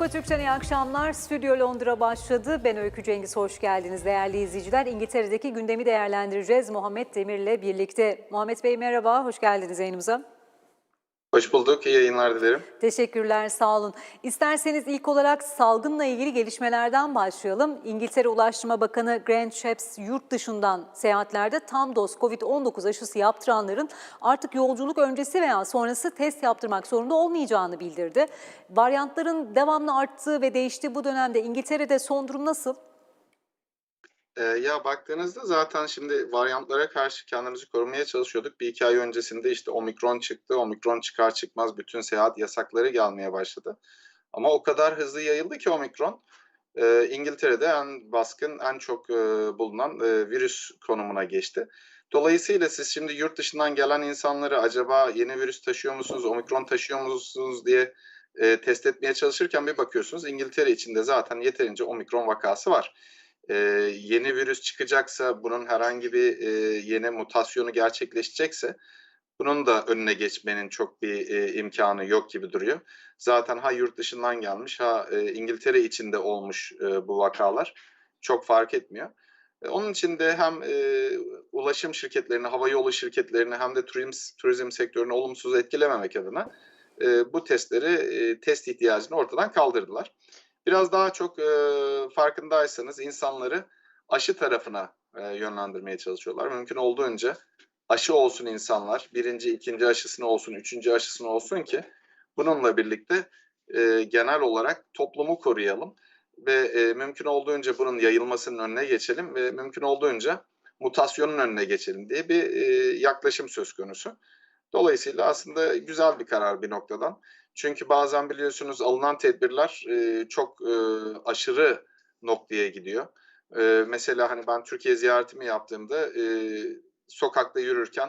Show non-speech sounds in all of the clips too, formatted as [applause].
Oku Türkçen iyi akşamlar. Stüdyo Londra başladı. Ben Öykü Cengiz, hoş geldiniz değerli izleyiciler. İngiltere'deki gündemi değerlendireceğiz Muhammed Demir'le birlikte. Muhammed Bey merhaba, hoş geldiniz yayınımıza. Hoş bulduk. İyi yayınlar dilerim. Teşekkürler, sağ olun. İsterseniz ilk olarak salgınla ilgili gelişmelerden başlayalım. İngiltere Ulaştırma Bakanı Grant Shapps yurt dışından seyahatlerde tam doz COVID-19 aşısı yaptıranların artık yolculuk öncesi veya sonrası test yaptırmak zorunda olmayacağını bildirdi. Varyantların devamlı arttığı ve değiştiği bu dönemde İngiltere'de son durum nasıl? Ee, ya baktığınızda zaten şimdi varyantlara karşı kendimizi korumaya çalışıyorduk. Bir iki ay öncesinde işte omikron çıktı. Omikron çıkar çıkmaz bütün seyahat yasakları gelmeye başladı. Ama o kadar hızlı yayıldı ki omikron. e, İngiltere'de en baskın, en çok e, bulunan e, virüs konumuna geçti. Dolayısıyla siz şimdi yurt dışından gelen insanları acaba yeni virüs taşıyor musunuz, omikron taşıyor musunuz diye e, test etmeye çalışırken bir bakıyorsunuz İngiltere içinde zaten yeterince omikron vakası var. E, yeni virüs çıkacaksa, bunun herhangi bir e, yeni mutasyonu gerçekleşecekse bunun da önüne geçmenin çok bir e, imkanı yok gibi duruyor. Zaten ha yurt dışından gelmiş ha e, İngiltere içinde olmuş e, bu vakalar çok fark etmiyor. E, onun için de hem e, ulaşım şirketlerini, hava yolu şirketlerini hem de turizm, turizm sektörünü olumsuz etkilememek adına e, bu testleri, e, test ihtiyacını ortadan kaldırdılar biraz daha çok e, farkındaysanız insanları aşı tarafına e, yönlendirmeye çalışıyorlar. Mümkün olduğunca aşı olsun insanlar. Birinci, ikinci aşısını olsun, üçüncü aşısını olsun ki bununla birlikte e, genel olarak toplumu koruyalım ve e, mümkün olduğunca bunun yayılmasının önüne geçelim ve mümkün olduğunca mutasyonun önüne geçelim diye bir e, yaklaşım söz konusu. Dolayısıyla aslında güzel bir karar bir noktadan. Çünkü bazen biliyorsunuz alınan tedbirler e, çok e, aşırı noktaya gidiyor. E, mesela hani ben Türkiye ziyaretimi yaptığımda e, sokakta yürürken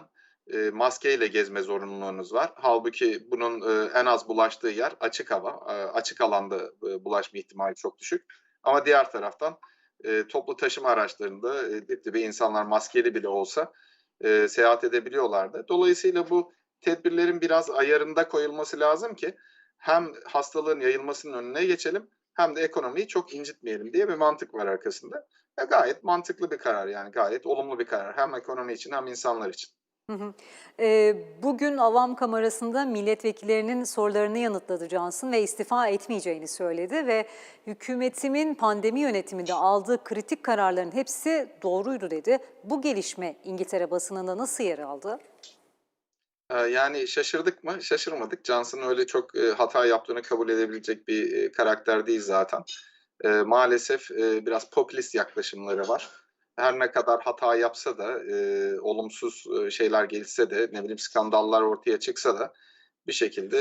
e, maskeyle gezme zorunluluğunuz var. Halbuki bunun e, en az bulaştığı yer açık hava. E, açık alanda e, bulaşma ihtimali çok düşük. Ama diğer taraftan e, toplu taşıma araçlarında e, dip dibe insanlar maskeli bile olsa e, seyahat edebiliyorlardı. Dolayısıyla bu tedbirlerin biraz ayarında koyulması lazım ki hem hastalığın yayılmasının önüne geçelim hem de ekonomiyi çok incitmeyelim diye bir mantık var arkasında. Ya gayet mantıklı bir karar yani gayet olumlu bir karar hem ekonomi için hem insanlar için. Ee, bugün Avam Kamerası'nda milletvekillerinin sorularını yanıtladı Johnson ve istifa etmeyeceğini söyledi ve hükümetimin pandemi yönetiminde aldığı kritik kararların hepsi doğruydu dedi. Bu gelişme İngiltere basınında nasıl yer aldı? Ee, Yani şaşırdık mı? Şaşırmadık. Johnson öyle çok e, hata yaptığını kabul edebilecek bir e, karakter değil zaten. E, maalesef e, biraz popülist yaklaşımları var. Her ne kadar hata yapsa da, olumsuz şeyler gelişse de, ne bileyim skandallar ortaya çıksa da bir şekilde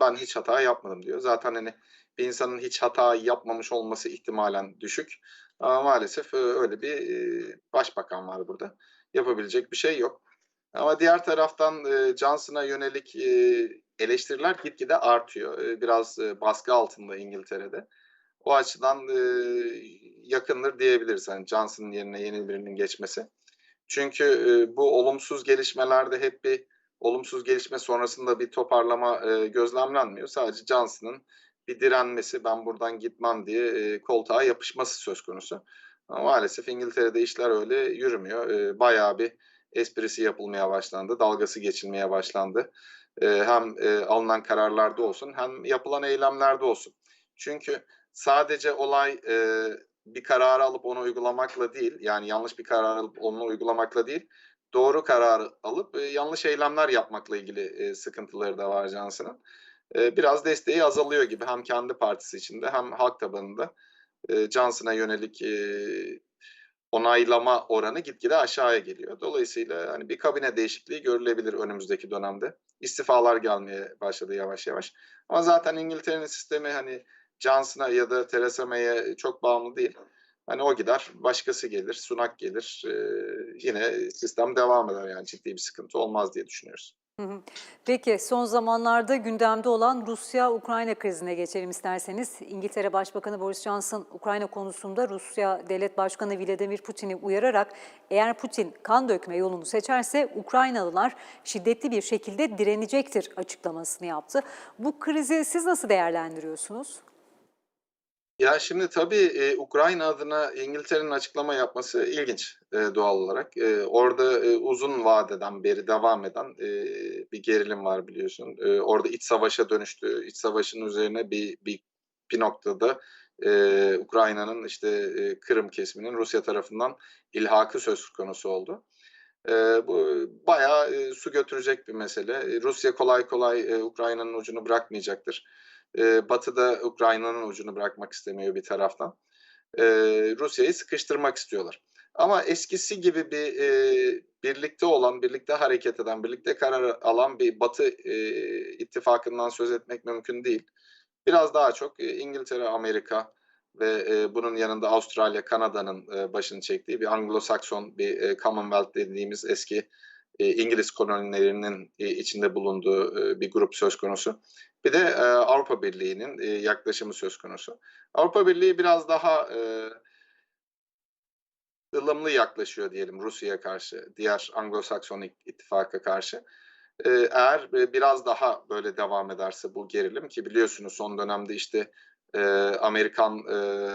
ben hiç hata yapmadım diyor. Zaten hani bir insanın hiç hata yapmamış olması ihtimalen düşük. Ama maalesef öyle bir başbakan var burada. Yapabilecek bir şey yok. Ama diğer taraftan e, Johnson'a yönelik e, eleştiriler gitgide artıyor. E, biraz e, baskı altında İngiltere'de. O açıdan e, yakındır diyebiliriz hani Johnson'ın yerine yeni birinin geçmesi. Çünkü e, bu olumsuz gelişmelerde hep bir olumsuz gelişme sonrasında bir toparlama e, gözlemlenmiyor. Sadece Johnson'ın bir direnmesi, ben buradan gitmem diye e, koltuğa yapışması söz konusu. Ama maalesef İngiltere'de işler öyle yürümüyor. E, bayağı bir esprisi yapılmaya başlandı, dalgası geçilmeye başlandı. E, hem e, alınan kararlarda olsun hem yapılan eylemlerde olsun. Çünkü sadece olay e, bir kararı alıp onu uygulamakla değil, yani yanlış bir karar alıp onu uygulamakla değil, doğru karar alıp e, yanlış eylemler yapmakla ilgili e, sıkıntıları da var Johnson'ın. E, biraz desteği azalıyor gibi hem kendi partisi içinde hem halk tabanında e, Johnson'a yönelik e, onaylama oranı gitgide aşağıya geliyor. Dolayısıyla hani bir kabine değişikliği görülebilir önümüzdeki dönemde. İstifalar gelmeye başladı yavaş yavaş. Ama zaten İngiltere'nin sistemi hani Johnson'a ya da Theresa May'e çok bağımlı değil. Hani o gider, başkası gelir, Sunak gelir. Ee, yine sistem devam eder yani ciddi bir sıkıntı olmaz diye düşünüyoruz. Peki son zamanlarda gündemde olan Rusya-Ukrayna krizine geçelim isterseniz. İngiltere Başbakanı Boris Johnson Ukrayna konusunda Rusya Devlet Başkanı Vladimir Putin'i uyararak eğer Putin kan dökme yolunu seçerse Ukraynalılar şiddetli bir şekilde direnecektir açıklamasını yaptı. Bu krizi siz nasıl değerlendiriyorsunuz? Ya, şimdi tabii, eee, Ukrayna adına İngiltere'nin açıklama yapması ilginç, eee, doğal olarak. Eee, orada, eee, uzun vadeden beri devam eden, eee, bir gerilim var biliyorsun. Eee, orada iç savaşa dönüştü. İç savaşın üzerine bir bir bir noktada, eee, Ukrayna'nın, işte, eee, Kırım kesiminin Rusya tarafından ilhakı söz konusu oldu. Eee, bu bayağı, eee, su götürecek bir mesele. Eee, Rusya kolay kolay, eee, Ukrayna'nın ucunu bırakmayacaktır. Eee, Batı da Ukrayna'nın ucunu bırakmak istemiyor bir taraftan. Eee, Rusya'yı sıkıştırmak istiyorlar. Ama eskisi gibi bir, eee, birlikte olan, birlikte hareket eden, birlikte karar alan bir Batı, eee, ittifakından söz etmek mümkün değil. Biraz daha çok, eee, İngiltere, Amerika ve, eee, bunun yanında Avustralya, Kanada'nın, eee, başını çektiği bir Anglo-Sakson, bir, eee, Commonwealth dediğimiz eski, eee, İngiliz kolonilerinin, eee, içinde bulunduğu, eee, bir grup söz konusu. Bir de, eee, Avrupa Birliği'nin, eee, yaklaşımı söz konusu. Avrupa Birliği biraz daha, eee ılımlı yaklaşıyor diyelim Rusya'ya karşı, diğer Anglo-Sakson it ittifaka karşı. Eee, eğer, eee, biraz daha böyle devam ederse bu gerilim ki biliyorsunuz son dönemde, işte, eee, Amerikan, eee,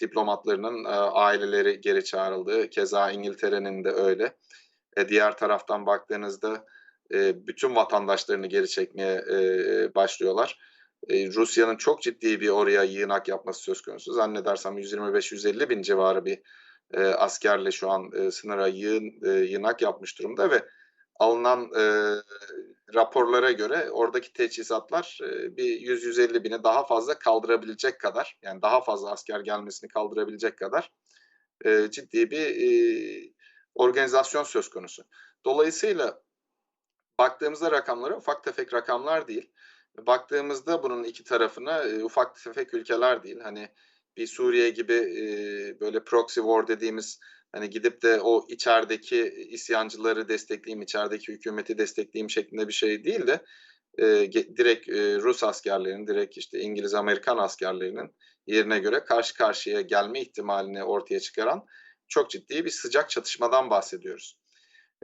diplomatlarının, eee, aileleri geri çağrıldı. Keza İngiltere'nin de öyle. E, diğer taraftan baktığınızda, eee, bütün vatandaşlarını geri çekmeye, eee, başlıyorlar. Eee, Rusya'nın çok ciddi bir oraya yığınak yapması söz konusu. Zannedersem 125-150 bin civarı bir, eee, askerle şu an, eee, sınıra yığın eee, yığınak yapmış durumda ve alınan, eee, raporlara göre oradaki teçhizatlar, eee, bir 100-150 bini daha fazla kaldırabilecek kadar, yani daha fazla asker gelmesini kaldırabilecek kadar, eee, ciddi bir, eee, organizasyon söz konusu. Dolayısıyla baktığımızda rakamlara ufak tefek rakamlar değil. Baktığımızda bunun 2 tarafına, eee, ufak tefek ülkeler değil. Hani bir Suriye gibi, eee, böyle proxy war dediğimiz, hani gidip de o içerideki isyancıları destekleyeyim, içerideki hükümeti destekleyeyim şeklinde bir şey değil de, ge direkt, eee, Rus askerlerinin, direkt, işte, İngiliz, Amerikan askerlerinin yerine göre karşı karşıya gelme ihtimalini ortaya çıkaran çok ciddi bir sıcak çatışmadan bahsediyoruz.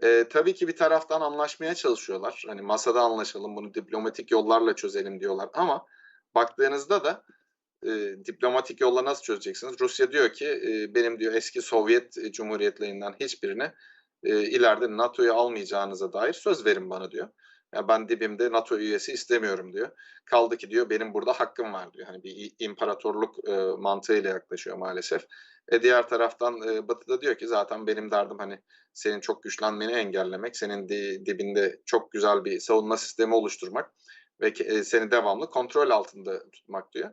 Eee, tabii ki bir taraftan anlaşmaya çalışıyorlar. Hani masada anlaşalım, bunu diplomatik yollarla çözelim diyorlar ama baktığınızda da, eee, diplomatik yolla nasıl çözeceksiniz? Rusya diyor ki, eee, benim diyor eski Sovyet, eee, cumhuriyetlerinden hiçbirine, eee, ileride NATO'ya almayacağınıza dair söz verin bana diyor. Ya, ben dibimde NATO üyesi istemiyorum diyor. Kaldı ki diyor benim burada hakkım var diyor. Hani bir imparatorluk, eee, mantığıyla yaklaşıyor maalesef. E, diğer taraftan, eee, Batı da diyor ki zaten benim derdim, hani, senin çok güçlenmeni engellemek, senin di dibinde çok güzel bir savunma sistemi oluşturmak ve eee, seni devamlı kontrol altında tutmak diyor.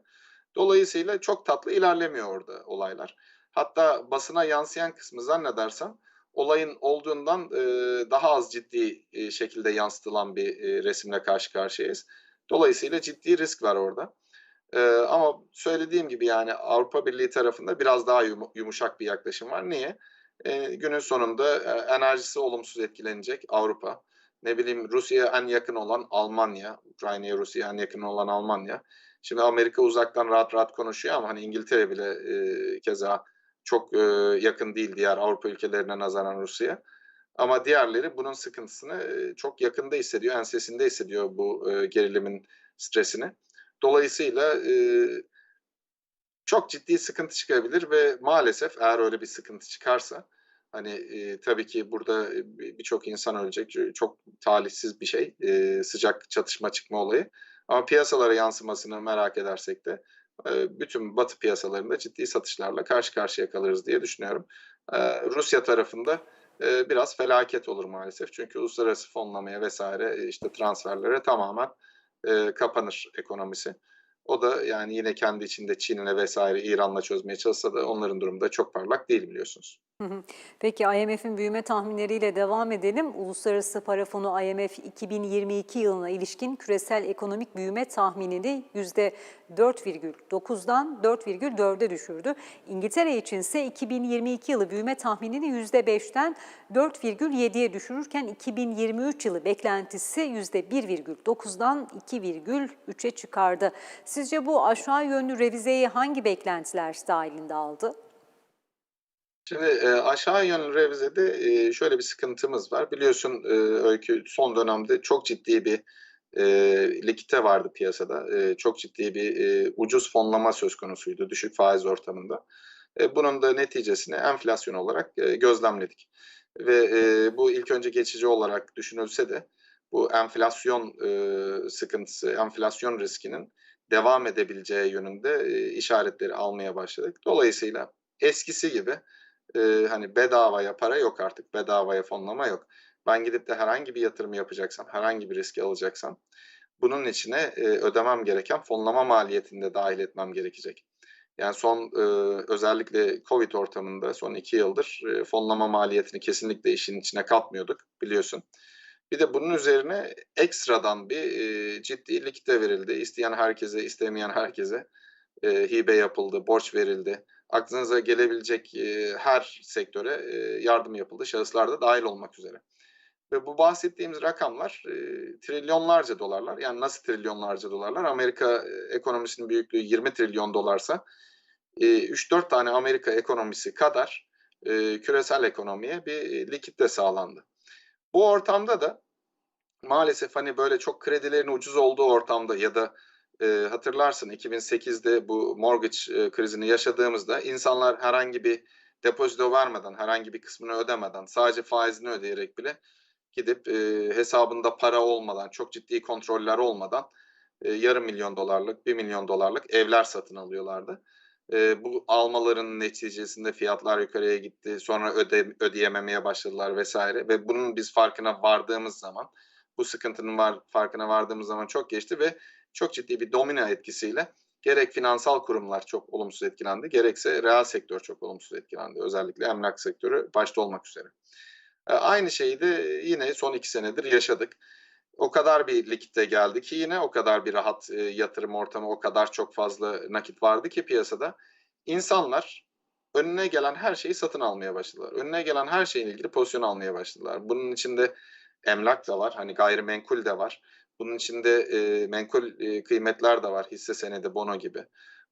Dolayısıyla çok tatlı ilerlemiyor orada olaylar. Hatta basına yansıyan kısmı zannedersem olayın olduğundan, eee, daha az ciddi, eee, şekilde yansıtılan bir, eee, resimle karşı karşıyayız. Dolayısıyla ciddi risk var orada. Eee, ama söylediğim gibi, yani, Avrupa Birliği tarafında biraz daha yumu yumuşak bir yaklaşım var. Niye? Eee, günün sonunda, eee, enerjisi olumsuz etkilenecek Avrupa. Ne bileyim, Rusya'ya en yakın olan Almanya, Ukrayna'ya, Rusya'ya en yakın olan Almanya. Şimdi Amerika uzaktan rahat rahat konuşuyor ama, hani, İngiltere bile, eee, keza çok, eee, yakın değil diğer Avrupa ülkelerine nazaran Rusya'ya. Ama diğerleri bunun sıkıntısını, eee, çok yakında hissediyor, ensesinde hissediyor bu, eee, gerilimin stresini. Dolayısıyla, eee çok ciddi sıkıntı çıkabilir ve maalesef eğer öyle bir sıkıntı çıkarsa, hani, eee, tabii ki burada, bi birçok insan ölecek. Çok talihsiz bir şey, eee, sıcak çatışma çıkma olayı. Ama piyasalara yansımasını merak edersek de, bütün Batı piyasalarında ciddi satışlarla karşı karşıya kalırız diye düşünüyorum. Eee, Rusya tarafında, eee, biraz felaket olur maalesef. Çünkü uluslararası fonlamaya vs. eee, işte, transferlere tamamen, eee, kapanır ekonomisi. O da, yani, yine kendi içinde Çin'le vs. İran'la çözmeye çalışsa da onların durumu da çok parlak değil biliyorsunuz. Peki IMF'in büyüme tahminleriyle devam edelim. Uluslararası Para Fonu IMF 2022 yılına ilişkin küresel ekonomik büyüme tahminini %4,9'dan 4,4'e düşürdü. İngiltere içinse 2022 yılı büyüme tahminini %5'ten 4,7'ye düşürürken 2023 yılı beklentisi %1,9'dan 2,3'e çıkardı. Sizce bu aşağı yönlü revizeyi hangi beklentiler dahilinde aldı? Şimdi, eee, aşağı yönlü revizede, eee, şöyle bir sıkıntımız var. Biliyorsun, eee, Öykü, son dönemde çok ciddi bir, eee, likidite vardı piyasada. Eee, çok ciddi bir, eee, ucuz fonlama söz konusuydu düşük faiz ortamında. Eee, bunun da neticesini enflasyon olarak, eee, gözlemledik ve, eee, bu ilk önce geçici olarak düşünülse de bu enflasyon, eee, sıkıntısı, enflasyon riskinin devam edebileceği yönünde, eee, işaretleri almaya başladık. Dolayısıyla eskisi gibi, eee, hani, bedavaya para yok artık, bedavaya fonlama yok. Ben gidip de herhangi bir yatırım yapacaksam, herhangi bir riski alacaksam bunun içine, eee, ödemem gereken fonlama maliyetini de dâhil etmem gerekecek. Yani son, ııı, özellikle COVID ortamında son 2 yıldır, eee, fonlama maliyetini kesinlikle işin içine katmıyorduk biliyorsun. Bir de bunun üzerine ekstradan bir, eee, ciddi likidite verildi. İsteyen herkese, istemeyen herkese, eee, hibe yapıldı, borç verildi. Aklınıza gelebilecek, eee, her sektöre, eee, yardım yapıldı, şahıslar da dâhil olmak üzere ve bu bahsettiğimiz rakamlar, eee, trilyonlarca dolarlar. Yani nasıl trilyonlarca dolarlar? Amerika, eee, ekonomisinin büyüklüğü 20 trilyon dolarsa, eee, 3-4 tane Amerika ekonomisi kadar, eee, küresel ekonomiye bir, eee, likidite sağlandı. Bu ortamda da maalesef, hani, böyle çok kredilerin ucuz olduğu ortamda ya da, eee, hatırlarsın 2008'de bu mortgage, eee, krizini yaşadığımızda insanlar herhangi bir depozito vermeden, herhangi bir kısmını ödemeden, sadece faizini ödeyerek bile gidip, eee, hesabında para olmadan, çok ciddi kontroller olmadan, eee, yarım milyon dolarlık, $1.000.000'lık evler satın alıyorlardı. Eee, bu almaların neticesinde fiyatlar yukarıya gitti. Sonra öde ödeyememeye başladılar vs. ve bunun biz farkına vardığımız zaman, bu sıkıntının var farkına vardığımız zaman çok geçti ve çok ciddi bir domino etkisiyle gerek finansal kurumlar çok olumsuz etkilendi, gerekse reel sektör çok olumsuz etkilendi. Özellikle emlak sektörü başta olmak üzere. Eee, aynı şeyi de yine son 2 senedir yaşadık. O kadar bir likidite geldi ki yine o kadar bir rahat, eee, yatırım ortamı, o kadar çok fazla nakit vardı ki piyasada. İnsanlar önüne gelen her şeyi satın almaya başladılar. Önüne gelen her şeyle ilgili pozisyon almaya başladılar. Bunun içinde emlak da var, hani, gayrimenkul de var. Bunun içinde, eee, menkul, eee, kıymetler de var, hisse senedi, bono gibi.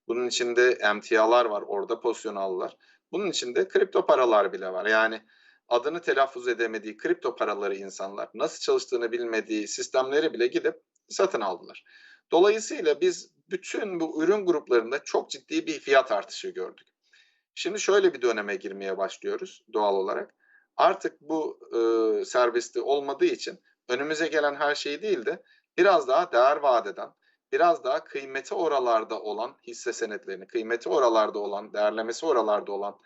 Bunun içinde emtialar var, orada pozisyon aldılar. Bunun içinde kripto paralar bile var. Yani adını telaffuz edemediği kripto paraları insanlar, nasıl çalıştığını bilmediği sistemleri bile gidip satın aldılar. Dolayısıyla biz bütün bu ürün gruplarında çok ciddi bir fiyat artışı gördük. Şimdi şöyle bir döneme girmeye başlıyoruz doğal olarak. Artık bu, ııı, serbestli olmadığı için önümüze gelen her şeyi değil de biraz daha değer vaat eden, biraz daha kıymeti oralarda olan hisse senetlerini, kıymeti oralarda olan, değerlemesi oralarda olan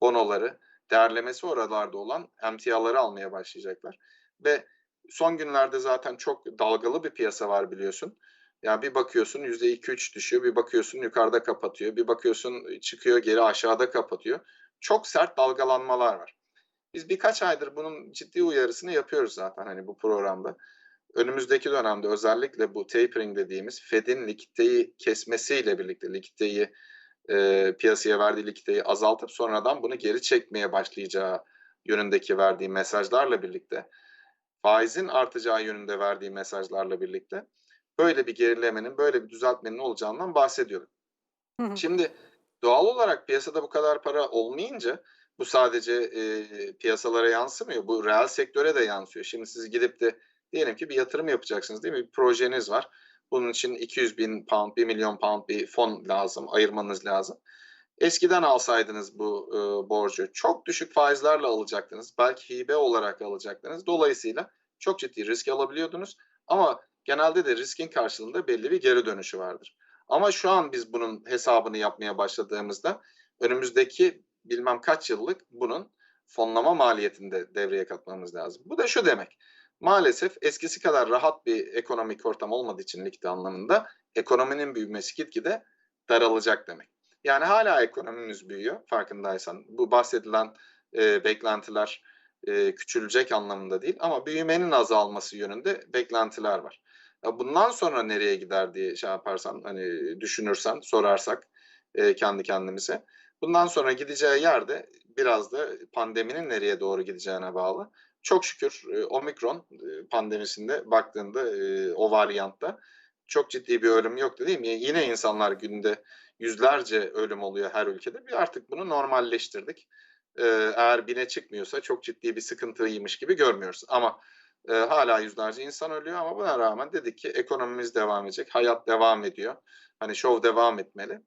bonoları, değerlemesi oralarda olan emtiaları almaya başlayacaklar ve son günlerde zaten çok dalgalı bir piyasa var biliyorsun. Ya, bir bakıyorsun %2-3 düşüyor, bir bakıyorsun yukarıda kapatıyor, bir bakıyorsun çıkıyor geri aşağıda kapatıyor. Çok sert dalgalanmalar var. Biz birkaç aydır bunun ciddi uyarısını yapıyoruz zaten, hani, bu programda. Önümüzdeki dönemde özellikle bu tapering dediğimiz Fed'in likiditeyi kesmesiyle birlikte, likiditeyi, eee, piyasaya verdiği likiditeyi azaltıp sonradan bunu geri çekmeye başlayacağı yönündeki verdiği mesajlarla birlikte, faizin artacağı yönünde verdiği mesajlarla birlikte böyle bir gerilemenin, böyle bir düzeltmenin olacağından bahsediyorduk. Hı hı. Şimdi doğal olarak piyasada bu kadar para olmayınca bu sadece, eee, piyasalara yansımıyor, bu reel sektöre de yansıyor. Şimdi siz gidip de diyelim ki bir yatırım yapacaksınız, değil mi? Bir projeniz var. Bunun için £200.000, £1.000.000 bir fon lazım, ayırmanız lazım. Eskiden alsaydınız bu, ııı, borcu çok düşük faizlerle alacaktınız. Belki hibe olarak alacaktınız. Dolayısıyla çok ciddi risk alabiliyordunuz ama genelde de riskin karşılığında belli bir geri dönüşü vardır. Ama şu an biz bunun hesabını yapmaya başladığımızda önümüzdeki bilmem kaç yıllık bunun fonlama maliyetini de devreye katmamız lazım. Bu da şu demek, maalesef eskisi kadar rahat bir ekonomik ortam olmadığı için likidite anlamında ekonominin büyümesi gitgide daralacak demek. Yani hâlâ ekonomimiz büyüyor farkındaysan. Bu bahsedilen, eee, beklentiler, eee, küçülecek anlamında değil ama büyümenin azalması yönünde beklentiler var. Ya, bundan sonra nereye gider diye şey yaparsan, hani, düşünürsen, sorarsak, eee, kendi kendimize, bundan sonra gideceği yer de biraz da pandeminin nereye doğru gideceğine bağlı. Çok şükür, eee, omikron, eee, pandemisinde baktığında, eee, o varyantta çok ciddi bir ölüm yoktu, değil mi? Yine insanlar günde yüzlerce ölüm oluyor her ülkede. Bir artık bunu normalleştirdik. Eee, eğer 1000'e çıkmıyorsa çok ciddi bir sıkıntıymış gibi görmüyoruz ama, Eee, hâlâ yüzlerce insan ölüyor ama buna rağmen dedik ki ekonomimiz devam edecek, hayat devam ediyor. Hani şov devam etmeli.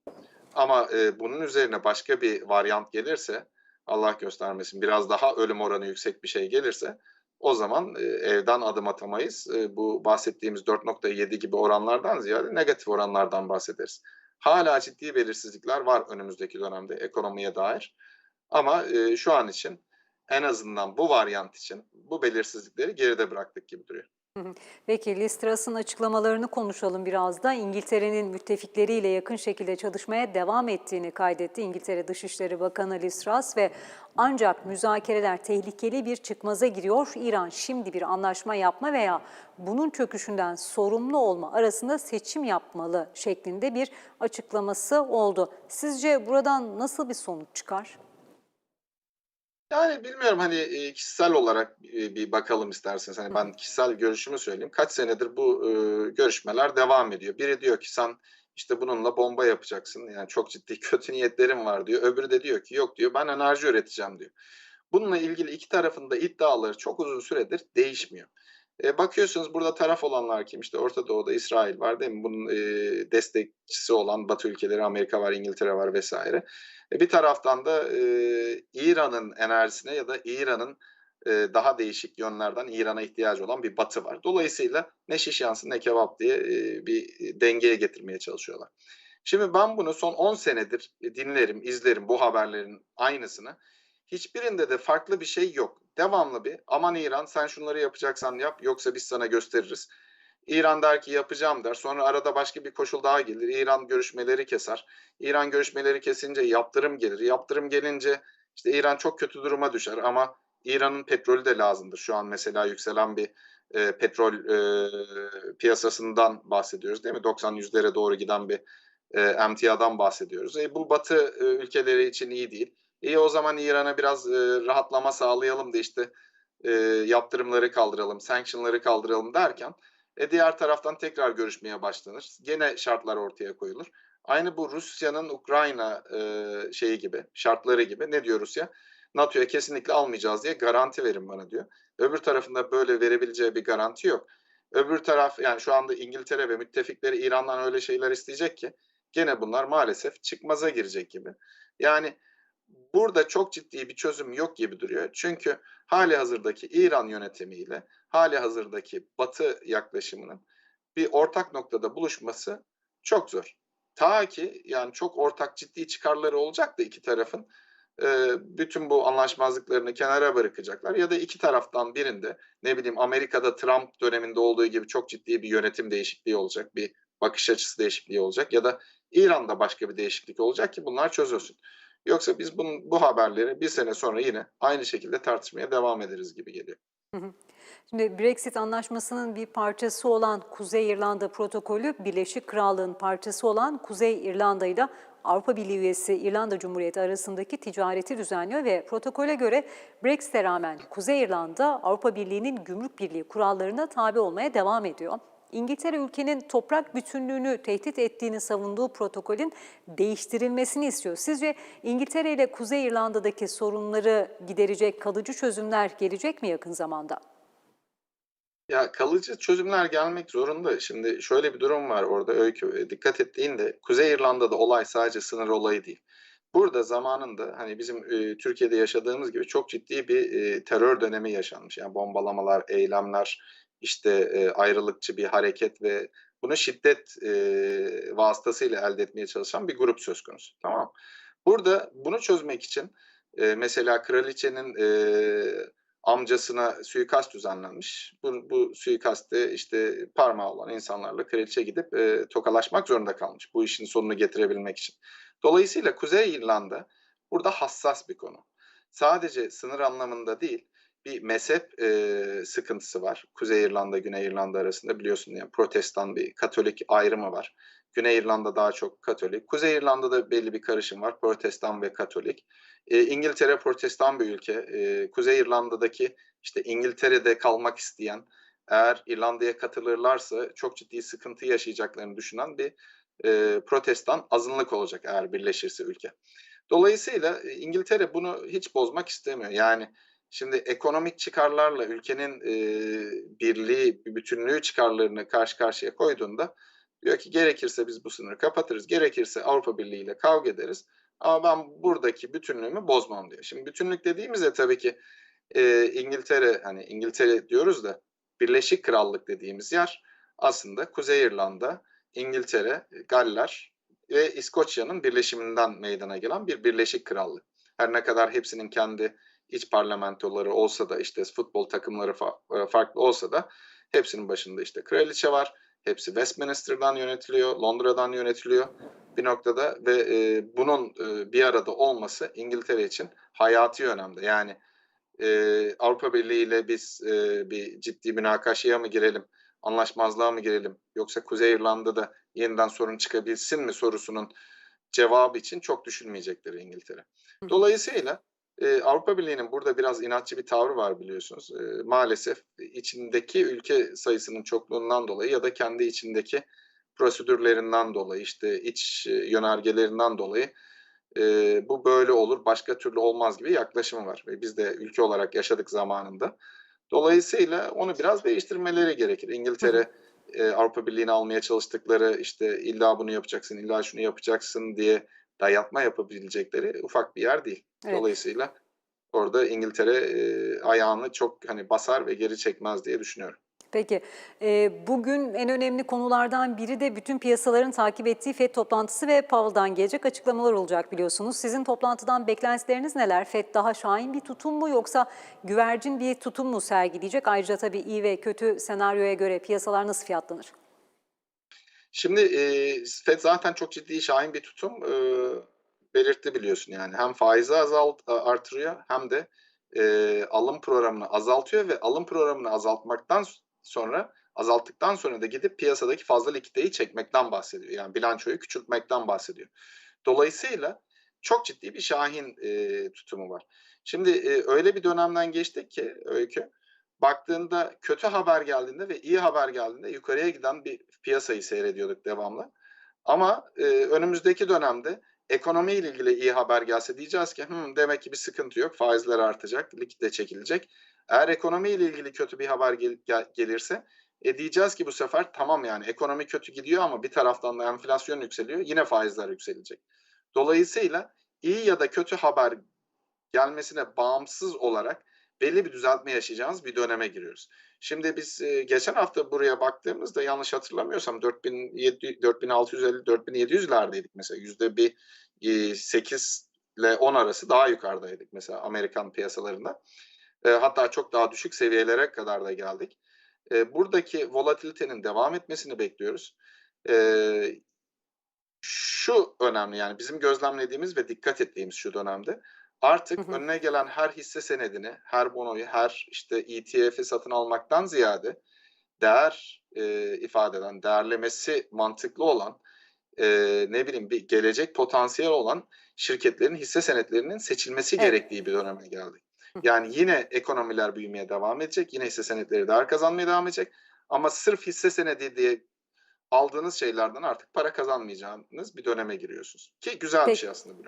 Ama, eee, bunun üzerine başka bir varyant gelirse, Allah göstermesin, biraz daha ölüm oranı yüksek bir şey gelirse o zaman, eee, evden adım atamayız. Eee, bu bahsettiğimiz 4.7 gibi oranlardan ziyade negatif oranlardan bahsederiz. Hâlâ ciddi belirsizlikler var önümüzdeki dönemde ekonomiye dair ama, eee, şu an için en azından bu varyant için bu belirsizlikleri geride bıraktık gibi duruyor. [laughs] Peki Liz açıklamalarını konuşalım biraz da. İngiltere'nin müttefikleriyle yakın şekilde çalışmaya devam ettiğini kaydetti İngiltere Dışişleri Bakanı Liz ve ancak müzakereler tehlikeli bir çıkmaza giriyor. İran şimdi bir anlaşma yapma veya bunun çöküşünden sorumlu olma arasında seçim yapmalı şeklinde bir açıklaması oldu. Sizce buradan nasıl bir sonuç çıkar? Yani bilmiyorum, hani, eee, kişisel olarak, eee, bir bakalım isterseniz. Hani, ben kişisel görüşümü söyleyeyim. Kaç senedir bu, ııı, görüşmeler devam ediyor. Biri diyor ki sen, işte, bununla bomba yapacaksın, yani çok ciddi [laughs] kötü niyetlerim var diyor. Öbürü de diyor ki yok diyor ben enerji üreteceğim diyor. Bununla ilgili iki tarafın da iddiaları çok uzun süredir değişmiyor. Eee, bakıyorsunuz burada taraf olanlar kim? İşte Orta Doğu'da İsrail var değil mi? Bunun, eee, destekçisi olan Batı ülkeleri, Amerika var, İngiltere var vs. E, bir taraftan da, eee, İran'ın enerjisine ya da İran'ın, eee, daha değişik yönlerden İran'a ihtiyacı olan bir Batı var. Dolayısıyla ne şiş yansın ne kebap diye, eee, bir dengeye getirmeye çalışıyorlar. Şimdi ben bunu son 10 senedir, dinlerim, izlerim bu haberlerin aynısını. Hiçbirinde de farklı bir şey yok. Devamlı bir aman İran sen şunları yapacaksan yap yoksa biz sana gösteririz. İran der ki yapacağım der. Sonra arada başka bir koşul daha gelir. İran görüşmeleri keser. İran görüşmeleri kesince yaptırım gelir. Yaptırım gelince işte İran çok kötü duruma düşer ama İran'ın petrolü de lazımdır. Şu an mesela yükselen bir, eee, petrol, eee, piyasasından bahsediyoruz değil mi? 90-100'lere doğru giden bir, eee, emtiadan bahsediyoruz. E, bu Batı, eee, ülkeleri için iyi değil. İyi o zaman İran'a biraz, eee, rahatlama sağlayalım da işte, eee, yaptırımları kaldıralım, sanction'ları kaldıralım derken, e, diğer taraftan tekrar görüşmeye başlanır. Gene şartlar ortaya koyulur. Aynı bu Rusya'nın Ukrayna, eee, şeyi gibi, şartları gibi. Ne diyor Rusya? NATO'ya kesinlikle almayacağız diye garanti verin bana diyor. Öbür tarafın da böyle verebileceği bir garanti yok. Öbür taraf yani şu anda İngiltere ve müttefikleri İran'dan öyle şeyler isteyecek ki gene bunlar maalesef çıkmaza girecek gibi. Yani burada çok ciddi bir çözüm yok gibi duruyor. Çünkü hâlihazırdaki İran yönetimiyle hâlihazırdaki Batı yaklaşımının bir ortak noktada buluşması çok zor. Ta ki yani çok ortak ciddi çıkarları olacak da iki tarafın, eee, bütün bu anlaşmazlıklarını kenara bırakacaklar ya da iki taraftan birinde, ne bileyim Amerika'da Trump döneminde olduğu gibi çok ciddi bir yönetim değişikliği olacak, bir bakış açısı değişikliği olacak ya da İran'da başka bir değişiklik olacak ki bunlar çözülsün. Yoksa biz bunun bu haberleri 1 sene sonra yine aynı şekilde tartışmaya devam ederiz gibi geliyor. Şimdi Brexit anlaşmasının bir parçası olan Kuzey İrlanda protokolü, Birleşik Krallığın parçası olan Kuzey İrlanda ile Avrupa Birliği üyesi İrlanda Cumhuriyeti arasındaki ticareti düzenliyor ve protokole göre Brexit'e rağmen Kuzey İrlanda Avrupa Birliği'nin gümrük birliği kurallarına tabi olmaya devam ediyor. İngiltere ülkenin toprak bütünlüğünü tehdit ettiğini savunduğu protokolün değiştirilmesini istiyor. Sizce İngiltere ile Kuzey İrlanda'daki sorunları giderecek kalıcı çözümler gelecek mi yakın zamanda? Ya, kalıcı çözümler gelmek zorunda. Şimdi şöyle bir durum var orada Öykü, eee, dikkat ettiğinde Kuzey İrlanda'da olay sadece sınır olayı değil. Burada zamanında, hani, bizim, eee, Türkiye'de yaşadığımız gibi çok ciddi bir, eee, terör dönemi yaşanmış. Yani bombalamalar, eylemler, işte, eee, ayrılıkçı bir hareket ve bunu şiddet, eee, vasıtasıyla elde etmeye çalışan bir grup söz konusu, tamam? Burada bunu çözmek için, eee, mesela kraliçenin, eee, amcasına suikast düzenlenmiş. Bu bu suikastte, işte, parmağı olan insanlarla kraliçe gidip, eee, tokalaşmak zorunda kalmış bu işin sonunu getirebilmek için. Dolayısıyla Kuzey İrlanda burada hassas bir konu. Sadece sınır anlamında değil, bir mezhep, eee, sıkıntısı var. Kuzey İrlanda, Güney İrlanda arasında biliyorsun yani Protestan bir Katolik ayrımı var. Güney İrlanda daha çok Katolik. Kuzey İrlanda'da belli bir karışım var, Protestan ve Katolik. Eee, İngiltere Protestan bir ülke. Eee, Kuzey İrlanda'daki, işte, İngiltere'de kalmak isteyen, eğer İrlanda'ya katılırlarsa çok ciddi sıkıntı yaşayacaklarını düşünen bir, eee, Protestan azınlık olacak eğer birleşirse ülke. Dolayısıyla, İngiltere bunu hiç bozmak istemiyor. Yani, Şimdi ekonomik çıkarlarla ülkenin e, birliği, bütünlüğü çıkarlarını karşı karşıya koyduğunda diyor ki gerekirse biz bu sınırı kapatırız, gerekirse Avrupa Birliği ile kavga ederiz ama ben buradaki bütünlüğümü bozmam diyor. Şimdi bütünlük dediğimizde tabii ki e, İngiltere, hani İngiltere diyoruz da Birleşik Krallık dediğimiz yer aslında Kuzey İrlanda, İngiltere, Galler ve İskoçya'nın birleşiminden meydana gelen bir Birleşik Krallık. Her ne kadar hepsinin kendi iç parlamentoları olsa da işte futbol takımları fa- farklı olsa da hepsinin başında işte kraliçe var. Hepsi Westminster'dan yönetiliyor, Londra'dan yönetiliyor bir noktada ve e, bunun e, bir arada olması İngiltere için hayati önemli. Yani e, Avrupa Birliği ile biz e, bir ciddi münakaşaya mı girelim, anlaşmazlığa mı girelim yoksa Kuzey İrlanda'da yeniden sorun çıkabilsin mi sorusunun cevabı için çok düşünmeyecekleri İngiltere. Dolayısıyla e, Avrupa Birliği'nin burada biraz inatçı bir tavrı var biliyorsunuz. E, maalesef içindeki ülke sayısının çokluğundan dolayı ya da kendi içindeki prosedürlerinden dolayı işte iç e, yönergelerinden dolayı e, bu böyle olur başka türlü olmaz gibi yaklaşımı var. Ve biz de ülke olarak yaşadık zamanında. Dolayısıyla onu biraz değiştirmeleri gerekir. İngiltere e, Avrupa Birliği'ni almaya çalıştıkları işte illa bunu yapacaksın, illa şunu yapacaksın diye dayatma yapabilecekleri ufak bir yer değil. Evet. Dolayısıyla orada İngiltere e, ayağını çok hani basar ve geri çekmez diye düşünüyorum. Peki, e, bugün en önemli konulardan biri de bütün piyasaların takip ettiği FED toplantısı ve Powell'dan gelecek açıklamalar olacak biliyorsunuz. Sizin toplantıdan beklentileriniz neler? FED daha şahin bir tutum mu yoksa güvercin bir tutum mu sergileyecek? Ayrıca tabii iyi ve kötü senaryoya göre piyasalar nasıl fiyatlanır? Şimdi e, FED zaten çok ciddi şahin bir tutum e, belirtti biliyorsun yani. Hem faizi azalt artırıyor hem de e, alım programını azaltıyor ve alım programını azaltmaktan sonra azalttıktan sonra da gidip piyasadaki fazla likiditeyi çekmekten bahsediyor. Yani bilançoyu küçültmekten bahsediyor. Dolayısıyla çok ciddi bir şahin e, tutumu var. Şimdi e, öyle bir dönemden geçtik ki öykü baktığında kötü haber geldiğinde ve iyi haber geldiğinde yukarıya giden bir piyasayı seyrediyorduk devamlı. Ama e, önümüzdeki dönemde ekonomi ile ilgili iyi haber gelse diyeceğiz ki "Hmm, demek ki bir sıkıntı yok faizler artacak, likidite çekilecek. Eğer ekonomi ile ilgili kötü bir haber gel- gelirse e, diyeceğiz ki bu sefer tamam yani ekonomi kötü gidiyor ama bir taraftan da enflasyon yükseliyor yine faizler yükselecek. Dolayısıyla iyi ya da kötü haber gelmesine bağımsız olarak belli bir düzeltme yaşayacağımız bir döneme giriyoruz. Şimdi biz e, geçen hafta buraya baktığımızda yanlış hatırlamıyorsam 4700, 4650 4700'lerdeydik mesela yüzde bir e, 8 ile 10 arası daha yukarıdaydık mesela Amerikan piyasalarında. E, hatta çok daha düşük seviyelere kadar da geldik. E, buradaki volatilitenin devam etmesini bekliyoruz. Şu önemli yani bizim gözlemlediğimiz ve dikkat ettiğimiz şu dönemde artık Hı hı. önüne gelen her hisse senedini, her bonoyu, her işte ETF'i satın almaktan ziyade değer e, ifade eden, değerlemesi mantıklı olan, e, ne bileyim bir gelecek potansiyel olan şirketlerin hisse senetlerinin seçilmesi Evet. gerektiği bir döneme geldik. Yani yine ekonomiler büyümeye devam edecek, yine hisse senetleri değer kazanmaya devam edecek ama sırf hisse senedi diye aldığınız şeylerden artık para kazanmayacağınız bir döneme giriyorsunuz. Ki güzel bir Peki. şey aslında bu.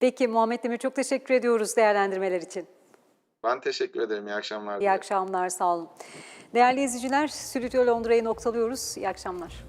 Peki Muhammed Demir çok teşekkür ediyoruz değerlendirmeler için. Ben teşekkür ederim. İyi akşamlar. İyi akşamlar, sağ olun. Değerli izleyiciler, Stüdyo Londra'yı noktalıyoruz. İyi akşamlar.